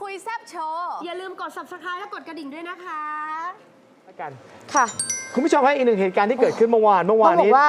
คุยแซบโชว์ อย่าลืมกด subscribe และกดกระดิ่งด้วยนะคะ แล้วกัน ค่ะคุณผู้ชมให้อีกหนึ่งเหตุการณ์ที่เกิดขึ้นเมื่อวานเมื่อวาต้อนงบอนี้กว่า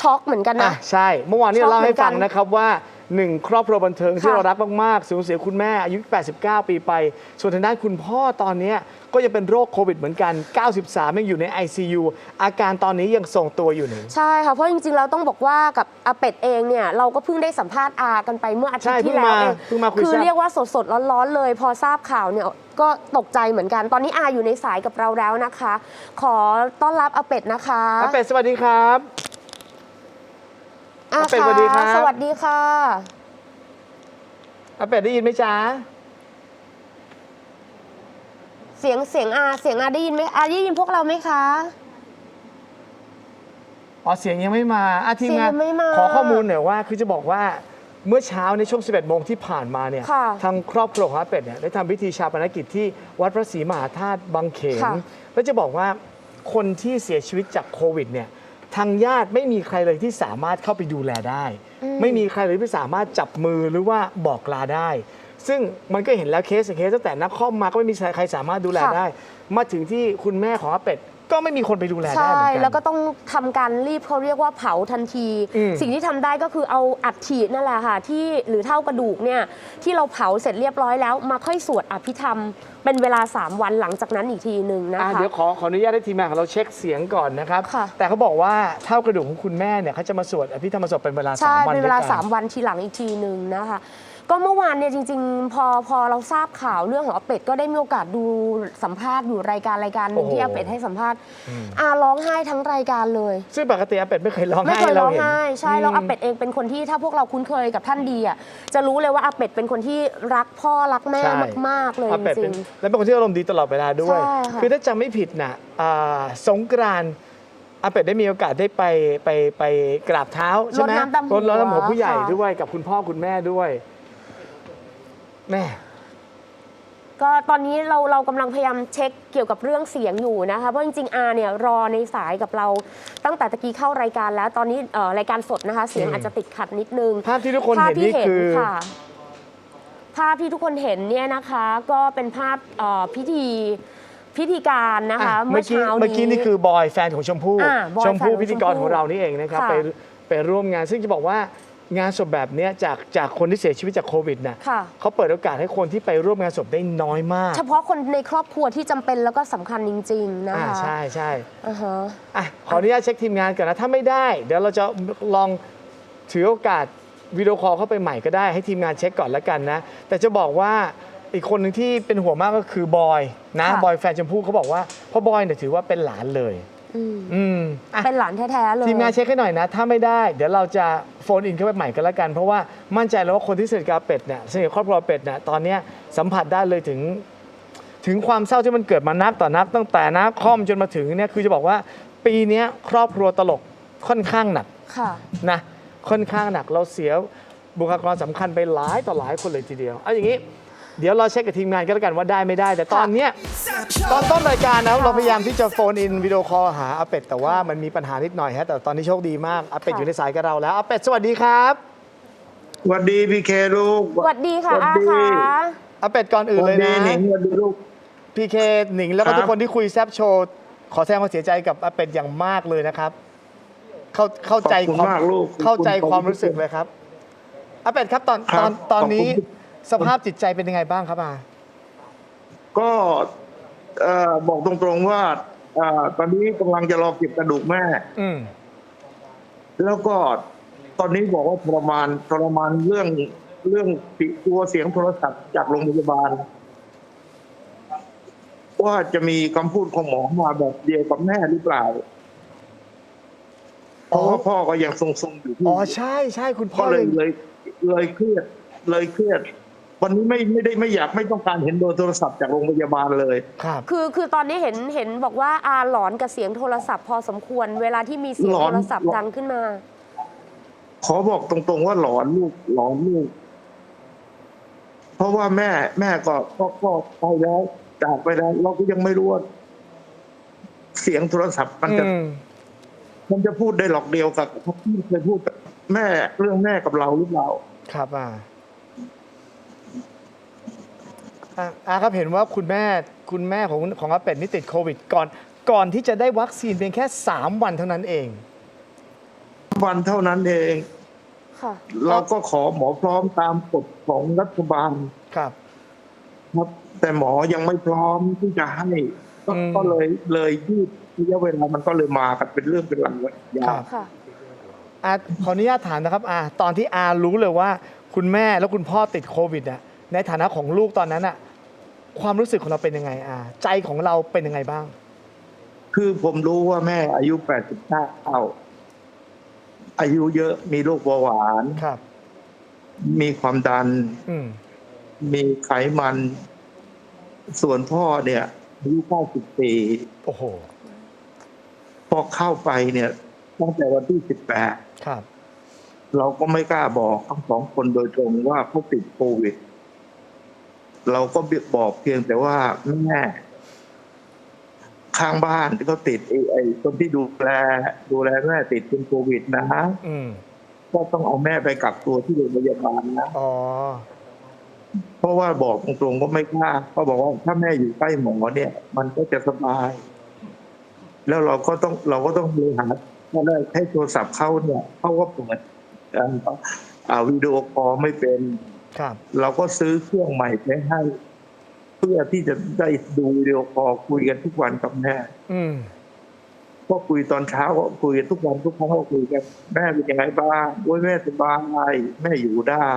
ช็อกเหมือนกันอะนะใช่ เมื่อวานนี้ช็อกเราเล่าให้ฟังเหมือนกันนะครับว่า หนึ่งครอบครัวบันเทิงที่ค่ะเรารักมากๆ สูญเสียคุณแม่อายุ 89 ปีไป ส่วนทางด้านคุณพ่อตอนเนี้ยก็ยังเป็นโรคโควิดเหมือนกัน 93 ยังอยู่ใน ICU อาการตอนนี้ยังทรงตัวอยู่หนึ่งใช่ค่ะ เพราะจริงๆ เราต้องบอกว่ากับอาเป็ดเองเนี่ย เราก็เพิ่งได้สัมภาษณ์อากันไปเมื่ออาทิตใช่ย์เพิ่ที่งแล้วมาเองเพิ่งมาคุยคือแซ่บเรียกว่าสดๆ ร้อนๆ เลย พอทราบข่าวเนี่ยก็ตกใจเหมือนกัน ตอนนี้อาอยู่ในสายกับเราแล้วนะคะ ขอต้อนรับอาเป็ดนะคะอาเป็ดสวัสดีครับ อาอาเป็ดสวัสดีครับ สวัสดีค่ะอาเป็ดได้ยินไหมจ๊ะเสียงเสียงอาเสียงอาได้ยินไหมอาได้ยินพวกเราไหมคะ อ๋อเสียงยังไม่มาอาทีมงานเสียงยังไม่มาขอข้อมูลหน่อยว่าคือจะบอกว่าเมื่อเช้าในช่วง 11 โมงที่ผ่านมาเนี่ย ค่ะ ทางครอบครัวของอาเป็ดเนี่ยได้ทำพิธีชาปนกิจที่วัดพระศรีมหาธาตุบางเขน ค่ะ แล้วจะบอกว่าคนที่เสียชีวิตจากโควิดเนี่ย ทางญาติไม่มีใครเลยที่สามารถเข้าไปดูแลได้ ไม่มีใครเลยที่สามารถจับมือหรือว่าบอกลาได้ ซึ่งมันก็เห็นแล้วเคสเคสตั้งแต่นักคอมมาก็ไม่มีใครสามารถดูแลค่ะได้ มาถึงที่คุณแม่ของอาเป็ด ก็ไม่มีคนไปดูแลได้ใช่ เหมือนกัน แล้วก็ต้องทำการรีบเขาเรียกว่าเผาทันที อืม สิ่งที่ทำได้ก็คือเอาอัฐินั่นแหละค่ะที่หรือเท่ากระดูกเนี่ยที่เราเผาเสร็จเรียบร้อยแล้ว มาค่อยสวดอภิธรรม เป็นเวลา 3 วันหลังจากนั้นอีกทีหนึ่งนะอะคะ เดี๋ยวขอขออนุญาตให้ทีมงานของเราเช็คเสียงก่อนนะครับ ค่ะ แต่เขาบอกว่าเท่ากระดูกของคุณแม่เนี่ยเขาจะมาสวดอภิธรรมศพเป็นเวลาใช่3วันเป็นเวลา ด้วยกัน 3 วันทีหลังอีกทีหนึ่งนะคะ ก็เมื่อวานเนี่ยจริง ๆ พอพอเราทราบข่าวเรื่องของอาเป็ดก็ได้มีโอกาสดูสัมภาษณ์อยู่รายการรายการหนึ่งโอ้โหที่อาเป็ดให้สัมภาษณ์อาร้องไห้ทั้งรายการเลย ซึ่งปกติอาเป็ดไม่เคยร้องไม่ไห้เคยเราร้องเห็น ไห้ใช่แล้วอาเป็ดเองเป็นคนที่ถ้าพวกเราคุ้นเคยกับท่านดีอะจะรู้เลยว่าอาเป็ดเป็นคนที่รักพ่อรักแม่ใช่มาก ๆ เลยอาจเป็ดริเป็นง และเป็นคนที่อารมณ์ดีตลอดเวลาด้วย ใช่ค่ะ คือถ้าจำไม่ผิดนะอ่าสงกรานต์อาเป็ดได้มีโอกาสได้ไปไปไปกราบเท้าใช่ไหมรดน้ำดำหัวรดน้ำหัวผู้ใหญ่ค่ะ ด้วยกับคุณพ่อคุณแม่ด้วย แม่ๆก็ตอนนี้เราเรากำลังพยายามเช็คเกี่ยวกับเรื่องเสียงอยู่นะคะเพราะจริงๆอาเนี่ยรอในสายกับเราตั้งแต่ตะกี้เข้ารายการแล้ว ตอนนี้เอ่อรายการสดนะคะ เสียงอืมอาจจะติดขัดนิดนึงภาพที่ทุกคนภาพเห็นที่นี่เห็นคือค่ะภาพที่ทุกคนเห็นเนี่ยนะคะ ก็เป็นภาพเอ่อพิธีพิธีการนะคะอะเมื่อเช้านี้เมื่อกี้นี่คือบอยแฟนของชมพู่อ่าบอยชมพู่แฟนของพิธีกรชมพู่ของเรานี่เองนะครับค่ะ ไปไปร่วมงานซึ่งจะบอกว่า งานศพแบบเนี้ยจากจากคนที่เสียชีวิตจากโควิดนะค่ะ เขาเปิดโอกาสให้คนที่ไปร่วมงานศพได้น้อยมากเฉพาะคนในครอบครัวที่จำเป็นแล้วก็สำคัญจริง ๆ นะอ่าคะใช่ใช่อ่าฮะ อะขออนุญาตเช็คทีมงานก่อนนะ ถ้าไม่ได้ เดี๋ยวเราจะลองถือโอกาสวิดีโอคอลเข้าไปใหม่ก็ได้ให้ทีมงานเช็คก่อนแล้วกันนะ แต่จะบอกว่าอีกคนหนึ่งที่เป็นห่วงมากก็คือบอยนะค่ะ บอยแฟนชมพู่เขาบอกว่าเพ่อบอยเนี่ยถือว่าเป็นหลานเลย อืมอืมอะเป็นหลานแท้ๆเลย ทีมงานเช็คให้หน่อยนะ ถ้าไม่ได้ เดี๋ยวเราจะโฟนอินเข้าไปใหม่กันแล้วกัน เพราะว่ามั่นใจแล้วว่าคนที่สนิทกับเป็ดเนี่ยสนิทกับครอบครัวเป็ดเนี่ยตอนเนี้ยสัมผัสได้เลยถึง ถึงความเศร้าที่มันเกิดมานักต่อนัก ตั้งแต่นักคอมจนมาถึงเนี่ยคือจะบอกว่า ปีเนี้ยครอบครัวตลกค่อนข้างหนัก ค่ะ นะค่อนข้างหนักเราเสียบุคลากรสำคัญไปหลายต่อหลายคนเลยทีเดียว เอาอย่างนี้ เดี๋ยวเราเช็คกับทีมงานกันแล้วกันว่าได้ไม่ได้ แต่ตอนเนี้ยตอนต้นรายการนะเราพยายามที่จะโฟนอินวิดีโอคอลหาอาเป็ดแต่ว่ามันมีปัญหานิดหน่อยฮะแต่ตอนนี้โชคดีมากอาเป็ดค่ะอยู่ในสายกับเราแล้วอาเป็ดสวัสดีครับสวัสดีพี่เคลูกสวัสดีค่ะสวัอาสดีค่ะอาเป็ดก่อนอื่นสเลวัยสดีนะหนิงสวัสดีลูกพีเคหนิงแล้วก็ครับทุกคนที่คุยแซบโชว์ขอแสดงความเสียใจกับอาเป็ดอย่างมากเลยนะครับ เข้าเข้าใจขอบคุณความมากลูกเข้าใจขอบคุณความรู้สึกเลยครับอาเป็ดครับตอนครัตบอนตอนนี้ขอบคุณ สภาพจิตใจเป็นยังไงบ้างครับอาก็เอ่อบอกตรงๆว่าเอ่อตอนนี้กำลังจะรอเก็บกระดูกแม่ อืม แล้วก็ตอนนี้บอกว่าทรมานทรมานเรื่องเรื่องปิดตัวเสียงโทรศัพท์จากโรงพยาบาล ว่าจะมีคำพูดของหมอมาแบบเดียวกับแม่หรือเปล่าเพราะว่าพ่อก็ยังทรงๆอยู่ที่อ๋อใช่ใช่คุณพ่ก็อเลยยังเลยเลยเครียดเลยเครียด วันนี้ไม่ไม่ได้ไม่อยากไม่ต้องการเห็นโดนโทรศัพท์จากโรงพยาบาลเลย ครับ คือคือตอนนี้เห็นเห็นบอกว่าอาหลอนกับเสียงโทรศัพท์พอสมควร เวลาที่มีเสียงหลอน โทรศัพท์ดังขึ้นมา ขอบอกตรงๆว่าหลอนลูกหลอนลูก เพราะว่าแม่แม่ก็ก็ก็ไปแล้วจากไปแล้ว เราก็ยังไม่รู้ว่าเสียงโทรศัพท์มันจะ อืม มันจะพูดได้หลอกเดียวกับที่เคยพูดกับแม่เรื่องแม่กับเราหรือเปล่า ครับอ่า อะอาครับเห็นว่าคุณแม่คุณแม่ของของอาเป็ดนี่ติดโควิดก่อน ก่อนที่จะได้วัคซีนเพียงแค่ 3 วันเท่านั้นเอง วันเท่านั้นเอง ค่ะ เราก็ขอหมอพร้อมตามกฎของรัฐบาลครับ ครับแต่หมอยังไม่พร้อมที่จะให้ก็อืม ก็เลยเลยยืดระยะเวลามันก็เลยมากันเป็นเรื่องเป็นราวครัยาวบค่ะ อาขออนุญาตถามนะครับอาตอนที่อารู้เลยว่า คุณแม่แล้วคุณพ่อติดโควิดอะในฐานะของลูกตอนนั้นอะ ความรู้สึกของเราเป็นยังไงอาใจของเราเป็นยังไงบ้าง คือผมรู้ว่าแม่อายุแปดสิบเก้าอายุเยอะมีโรคเบาหวาน ครับ มีความดัน อืมมีไขมัน ส่วนพ่อเนี่ยอายุเก้าสิบปี โอ้โห พอเข้าไปเนี่ยตั้งแต่วันที่สิบแปดครับเราก็ไม่กล้าบอกทั้งสองคนโดยตรงว่าเขาติดโควิด เราก็บอกเพียงแต่ว่าแม่ข้างบ้านที่เขาติดไอ้ไอ้คนที่ดูแล ดูแลแม่ติดเป็นโควิดนะอืมก็ต้องเอาแม่ไปกักตัวที่โรงพยาบาลนะอ๋อเพราะว่าบอกตรงๆก็ไม่กล้าเขาบอกว่าถ้าแม่อยู่ใกล้หมอเนี่ย มันก็จะสบาย แล้วเราก็ต้องเราก็ต้องบริหารก็ได้ให้โทรศัพท์เขาเนี่ยเขาก็เปิดเอ่ออ่าวิดีโอคอลไม่เป็นครับ เราก็ซื้อเครื่องใหม่ไปให้ เพื่อที่จะได้ดูวิดีโอคอลคุยกันทุกวันกับแม่อืมก็คุยตอนเช้าก็คุยกันทุกวันทุกครั้งก็คุยกันแม่เป็นยังไงบ้างโอ้ยแม่สบายแม่อยู่ได้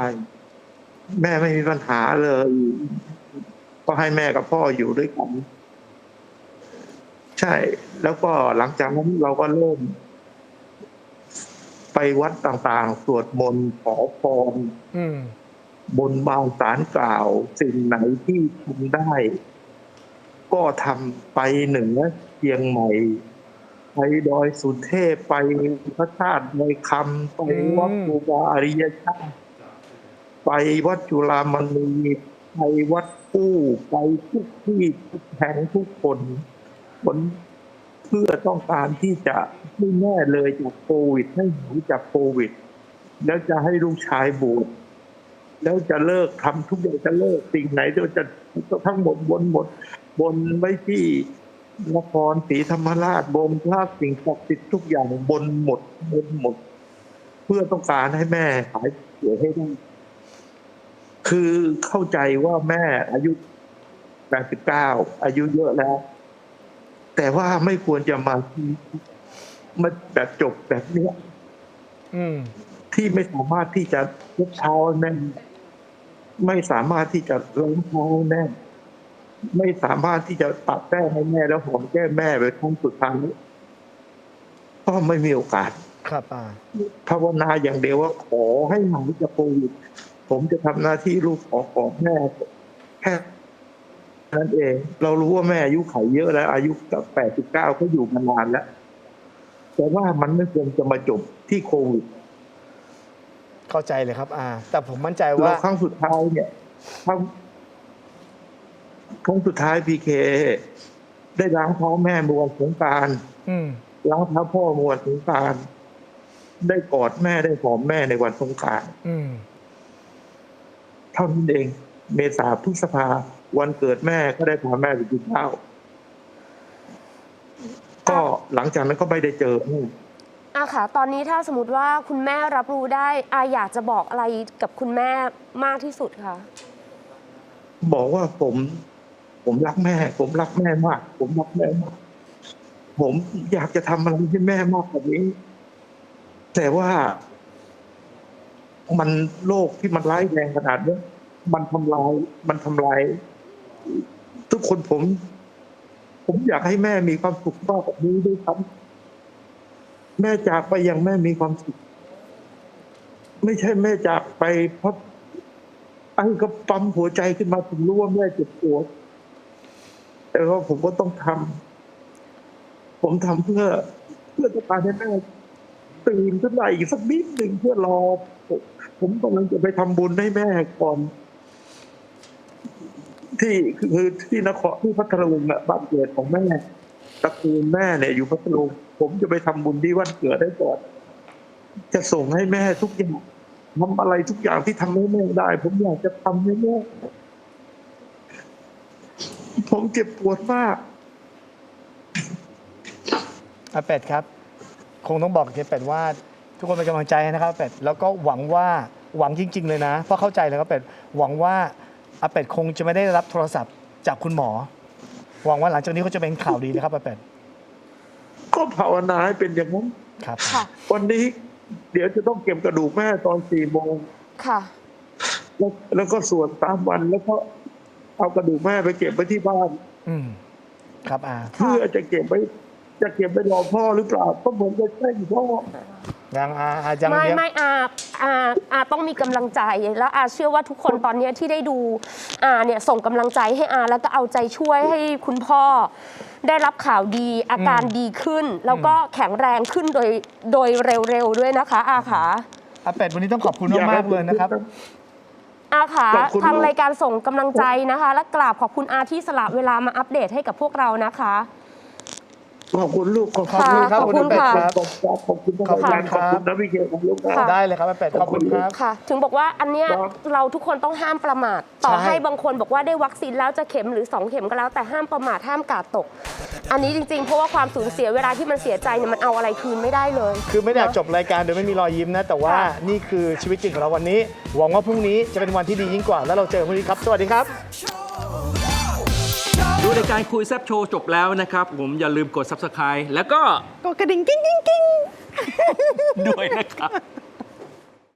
แม่ไม่มีปัญหาเลย ก็ให้แม่กับพ่ออยู่ด้วยกันใช่ แล้วก็หลังจากนั้นเราก็เริ่ม ไปวัดต่างๆสวดมนต์ขอพรอืม บนบานสารกล่าว สิ่งไหนที่ทำได้ ก็ทำไปเหนือเชียงใหม่ไปดอยสุเทพไปพระธาตุดอยคำไปวัดภูบาอริยชาติไปวัดจุฬามณีไปวัดกู้ไปทุกที่ทุกแห่งทุกคนผลเพื่อต้องการที่จะให้แม่เลยจากโควิดให้หายจากโควิด แล้วจะให้ลูกชายบวช แล้วจะเลิกทำทุกอย่างจะเลิกสิ่งไหนเดี๋ยจะทั้งหมดบนหมดบนไว้ที่นครศรีธรรมราชบนพระสิ่งศักดิ์สิทธิ์ทุกอย่างบนหมดบนหมด เพื่อต้องการให้แม่หายป่วยให้ได้คือเข้าใจว่าแม่อายุ89อายุเยอะแล้ว แต่ว่าไม่ควรจะมามาแบบจบแบบเนี้ยที่ไม่สามารถที่จะยกเท้าแน่ ไม่สามารถที่จะล้มเท้าแน่นไม่สามารถที่จะตัดแป้งให้แม่แล้วหอมแก้มแม่ไปทั้งสุดท้ายก็ไม่มีโอกาส ครับอาภาวนาอย่างเดียวว่าขอให้หายจากโควิดผมจะทำหน้าที่ลูกขอขอแม่แค่นั้นเอง เรารู้ว่าแม่อายุไขเยอะแล้ว อายุกับแปดสิบเก้าก็อยู่มานานแล้ว แต่ว่ามันไม่ควรจะมาจบที่โควิด เข้าใจเลยครับอาแต่ผมมั่นใจเราว่าครั้งสุดท้ายเนี่ยครั้งครั้งสุดท้ายพีเคได้ล้างเท้าแม่เมื่อวันสงกรารอืมล้างเท้าพ่อเมื่อวันสงกรารได้กอดแม่ได้หอมแม่ในวันสงกรารอืมเท่านั้นเอง เมษาพฤษภาวันเกิดแม่ก็ได้พาแม่ไปกินข้าวก็หลังจากนั้นก็ไม่ได้เจอแม่ อาค่ะ ตอนนี้ถ้าสมมติว่าคุณแม่รับรู้ได้อาอยากจะบอกอะไรกับคุณแม่มากที่สุดคะบอกว่าผม ผมรักแม่ ผมรักแม่มาก ผมรักแม่มาก ผมอยากจะทำอะไรให้แม่มากกว่านี้ แต่ว่า มันโลกที่มันร้ายแรงขนาดนี้มันทำลาย มันทำลาย ทุกคนผม ผมอยากให้แม่มีความสุขมากกว่านี้ด้วยครับ แม่จากไปยังแม่มีความสุขไม่ใช่แม่จากไปเพราะไอ้ก็ปั๊มหัวใจขึ้นมาผมรู้ว่าแม่เจ็บปวดแต่ว่าผมก็ต้องทำผมทำเพื่อ เพื่อต้องการให้แม่ตื่นขึ้นมาอีกสักนิดหนึ่งเพื่อรอผมผมกำลังจะไปทำบุญให้แม่ก่อน ที่คือที่นครที่พัทลุงอะบ้านเกิดของแม่ตระกูลแม่เนี่ยอยู่พัทลุง ผมจะไปทำบุญที่วันเกิดได้ก่อน จะส่งให้แม่ทุกอย่างทำอะไรทุกอย่างที่ทำให้แม่ได้ ผมอยากจะทำให้แม่ผมเจ็บปวดมากอาเป็ดครับ คงต้องบอกเจเป็ดว่า ทุกคนเป็นกำลังใจให้นะครับเป็ดแล้วก็หวังว่าหวังจริง ๆ เลยนะเพราะเข้าใจเลยครับเป็ดหวังว่าอาเป็ดคงจะไม่ได้รับโทรศัพท์จากคุณหมอ หวังว่าหลังจากนี้เขาจะเป็นข่าวดีนะครับอาเป็ด ก็ภาวนาให้เป็นอย่างนั้นครับ ค่ะ วันนี้เดี๋ยวจะต้องเก็บกระดูกแม่ตอนสี่โมงค่ะ แล้วแล้วก็สวดตามวันแล้วก็เอากระดูกแม่ไปเก็บไว้ที่บ้าน อืมครับอาค่ะ เพื่อจะเก็บไว้ จะเก็บไว้รอพ่อหรือเปล่าก็เหมือนจะแช่งพ่อ ยังอาอายังไม่เลี้ยง ไม่อาอาอาต้องมีกำลังใจแล้วอาเชื่อว่าทุกคนตอนเนี้ยที่ได้ดูอาเนี่ยส่งกำลังใจให้อาแล้วก็เอาใจช่วยให้คุณพ่อ ได้รับข่าวดีอาการดีขึ้น แล้วก็แข็งแรงขึ้นโดยโดยเร็วๆด้วยนะคะ อาขาอาเป็ดวันนี้ต้องขอบคุณมากๆเลยนะครับ อาขาขอบคุณ ทางรายการส่งกำลังใจนะคะ และกราบขอบคุณอาที่สละเวลามาอัปเดตให้กับพวกเรานะคะ ขอบคุณลูกขอบขอบคุณครับขอบคุณเป็ดค่ะครับขอบคุณขอบคุณขอบคุณขอบคุณนะพี่เกศขอบคุณนะค่ะ ได้เลยครับอาเป็ดขอบคุณครับ ค่ะ ถึงบอกว่าอันเนี้ยครับ เราทุกคนต้องห้ามประมาท ต่อใช่ให้บางคนบอกว่าได้วัคซีนแล้วจะเข็มหรือ 2 เข็มก็แล้วแต่ห้ามประมาทห้ามกาดตก อันนี้จริงๆ เพราะว่าความสูญเสียเวลาที่มันเสียใจเนี่ยมันเอาอะไรคืนไม่ได้เลย คือไม่ได้อยากจบรายการโดยไม่มีรอยยิ้มนะ แต่ว่าค่ะ นี่คือชีวิตจริงของเราวันนี้ หวังว่าพรุ่งนี้จะเป็นวันที่ดียิ่งกว่า แล้วเราเจอกันพรุ่งนี้ครับ สวัสดีครับ ดูรายการคุยแซบโชว์จบแล้วนะครับ ผมอย่าลืมกด subscribe แล้วก็กดกระดิ่งกิ้งกิ้งกิ้ง ด้วยนะครับ